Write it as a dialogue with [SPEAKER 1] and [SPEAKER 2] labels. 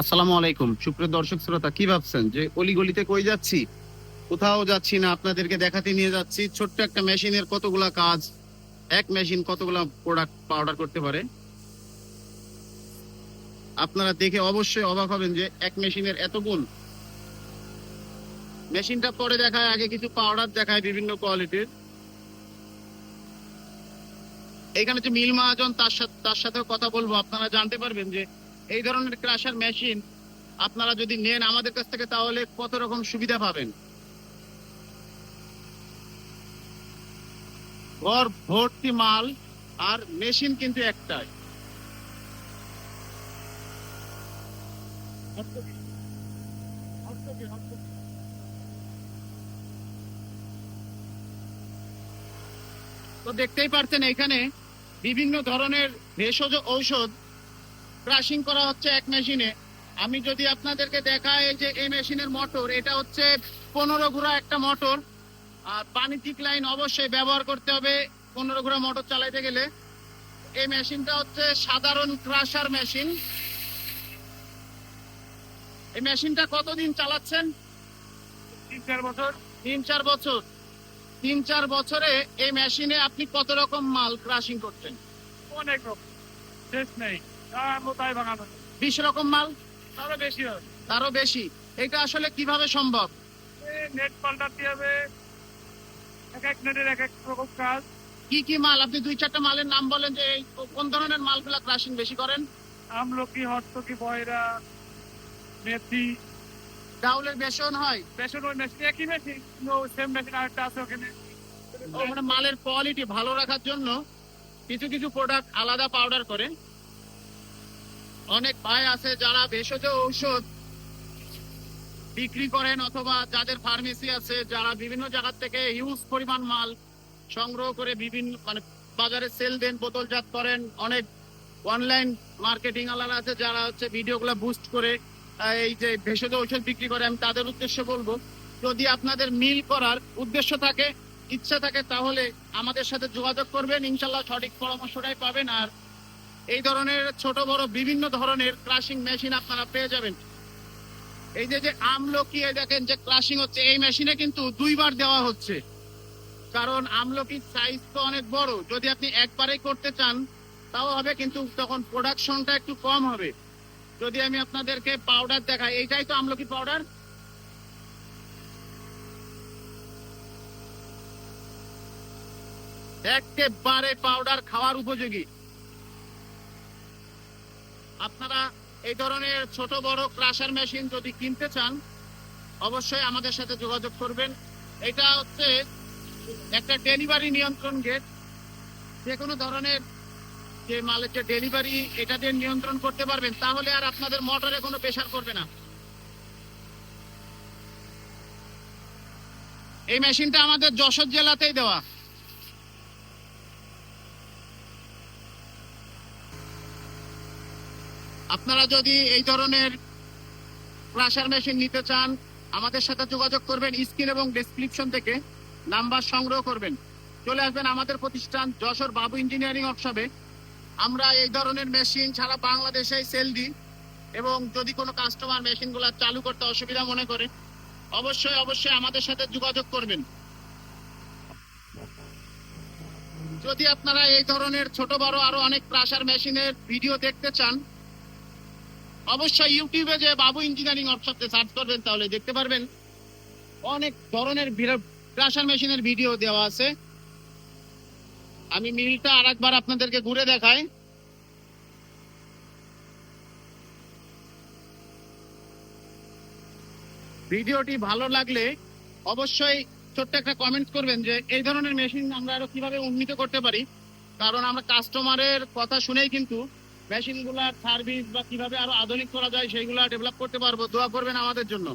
[SPEAKER 1] আসসালামু আলাইকুম। সুপ্রিয় দর্শক, শ্রোতা, কি ভাবছেন? যে অলিগলিতে কই যাচ্ছি? কোথাও যাচ্ছি না, আপনাদেরকে দেখাতে নিয়ে যাচ্ছি। ছোট্ট একটা মেশিনের কতগুলা কাজ, এক মেশিন কতগুলা প্রোডাক্ট পাউডার করতে পারে? আপনারা দেখে অবশ্যই অবাক হবেন যে এক মেশিনের এত গুণ। মেশিনটা পরে দেখায়, আগে কিছু পাউডার দেখায় বিভিন্ন কোয়ালিটির এখানে যে মিল মহাজন, তার সাথে তার সাথেও কথা বলব। আপনারা জানতে পারবেন যে এই ধরনের ক্রাশার মেশিন আপনারা যদি নেন আমাদের কাছ থেকে, তাহলে কত রকম সুবিধা পাবেন? ভর্তি মাল আর মেশিন কিন্তু একটাই। তো দেখতেই পারছেন এখানে বিভিন্ন ধরনের ভেষজ ঔষধ ক্রাশিং করা হচ্ছে এক মেশিনে আমি যদি আপনাদেরকে দেখাই যে এই মেশিনের মোটর এটা হচ্ছে পনেরো ঘোড়া একটা মোটর আর বাণিজ্যিক লাইন অবশ্যই ব্যবহার করতে হবে পনেরো ঘোড়া মোটর চালাইতে গেলে। এই মেশিনটা হচ্ছে সাধারণ ক্রাশার মেশিন এই মেশিনটা কতদিন চালাচ্ছেন?
[SPEAKER 2] তিন চার বছর।
[SPEAKER 1] তিন চার বছর। তিন চার বছরে এই মেশিনে আপনি কত রকম মাল ক্রাশিং করছেন?
[SPEAKER 2] অনেক রকম। শেষ নেই। মোতায়
[SPEAKER 1] বিশ রকম মাল?
[SPEAKER 2] আরও বেশি হয়।
[SPEAKER 1] তারও বেশি। এটা আসলে কীভাবে সম্ভব?
[SPEAKER 2] নেট পাল্টাতে হবে। এক এক নেটের এক এক রকম কাজ।
[SPEAKER 1] কি কি মাল? আপনি দুই চারটা মালের নাম বলেন যে এই কোন ধরনের মালগুলা ক্রাশিং বেশি করেন?
[SPEAKER 2] আমলকি হর্তকি বয়রা মেথি।
[SPEAKER 1] ডাউলের বেসন হয়?
[SPEAKER 2] মেশিন ওই মেশিন একই মেশিন সেম মেশিন আরেকটা আছে ওখানে।
[SPEAKER 1] মানে মালের কোয়ালিটি ভালো রাখার জন্য কিছু কিছু প্রোডাক্ট আলাদা পাউডার করে অনেক ভাই আছে যারা ভেষজ ঔষধ বিক্রি করেন অথবা যাদের ফার্মেসি আছে, যারা বিভিন্ন জায়গা থেকে হিউজ পরিমাণ মাল সংগ্রহ করে বিভিন্ন মানে বাজারে সেল দেন, বোতলজাত করেন। অনেক অনলাইন মার্কেটিং আলাদা আছে যারা হচ্ছে ভিডিওগুলো বুস্ট করে এই যে ভেষজ ঔষধ বিক্রি করে, আমি তাদের উদ্দেশ্য বলব, যদি আপনাদের মিল করার উদ্দেশ্য থাকে ইচ্ছা থাকে তাহলে আমাদের সাথে যোগাযোগ করবেন। ইনশাল্লাহ সঠিক পরামর্শটাই পাবেন। আর এই ধরনের ছোট বড় বিভিন্ন ধরনের ক্রাশিং মেশিন আপনারা পেয়ে যাবেন। এই যে যে আমলকি দেখেন যে ক্রাশিং হচ্ছে, এই মেশিনে কিন্তু দুইবার দেওয়া হচ্ছে। কারণ আমলকির সাইজ তো অনেক বড়। যদি আপনি একবারেই করতে চান, তাও হবে, কিন্তু তখন প্রোডাকশনটা একটু কম হবে। যদি আমি আপনাদেরকে পাউডার দেখাই, এইটাই তো আমলকি পাউডার একেবারে পাউডার খাওয়ার উপযোগী। আপনারা এই ধরনের ছোট বড় ক্রাশার মেশিন যদি কিনতে চান, অবশ্যই আমাদের সাথে যোগাযোগ করবেন। এটা হচ্ছে একটা ডেলিভারি নিয়ন্ত্রণ গেট যে কোনো ধরনের যে মালের যে ডেলিভারি এটা দিয়ে নিয়ন্ত্রণ করতে পারবেন, তাহলে আর আপনাদের মোটরে কোনো প্রেশার করবে না। এই মেশিনটা আমাদের যশোর জেলাতেই দেওয়া। আপনারা যদি এই ধরনের ক্রাশার মেশিন নিতে চান, আমাদের সাথে যোগাযোগ করবেন স্ক্রিন এবং ডেসক্রিপশন থেকে। নাম্বার সংগ্রহ করবেন। চলে আসবেন আমাদের প্রতিষ্ঠান যশোর বাবু ইঞ্জিনিয়ারিং ওয়ার্কশপে আমরা এই ধরনের মেশিন সারা বাংলাদেশে সেল দিই এবং যদি কোনো কাস্টমার মেশিনগুলো চালু করতে অসুবিধা মনে করে, অবশ্যই অবশ্যই আমাদের সাথে যোগাযোগ করবেন। যদি আপনারা এই ধরনের ছোট বড় আরও অনেক ক্রাশার মেশিনের ভিডিও দেখতে চান অবশ্যই ইউটিউবে যে বাবু ইঞ্জিনিয়ারিং ওয়ার্কশপে সার্চ করবেন, তাহলে দেখতে পারবেন। অনেক ধরনের ক্রাশার মেশিনের ভিডিও দেওয়া আছে। আমি মিলটা আর একবার আপনাদেরকে ঘুরে দেখাই। ভিডিওটি ভালো লাগলে অবশ্যই ছোট্ট একটা কমেন্ট করবেন যে, এই ধরনের মেশিন আমরা আরও কীভাবে উন্নীত করতে পারি? কারণ আমরা কাস্টমারের কথা শুনেই কিন্তু মেশিনগুলার সার্ভিস বা কীভাবে আরও আধুনিক করা যায়, সেইগুলা ডেভেলপ করতে পারব। দোয়া করবেন আমাদের জন্য।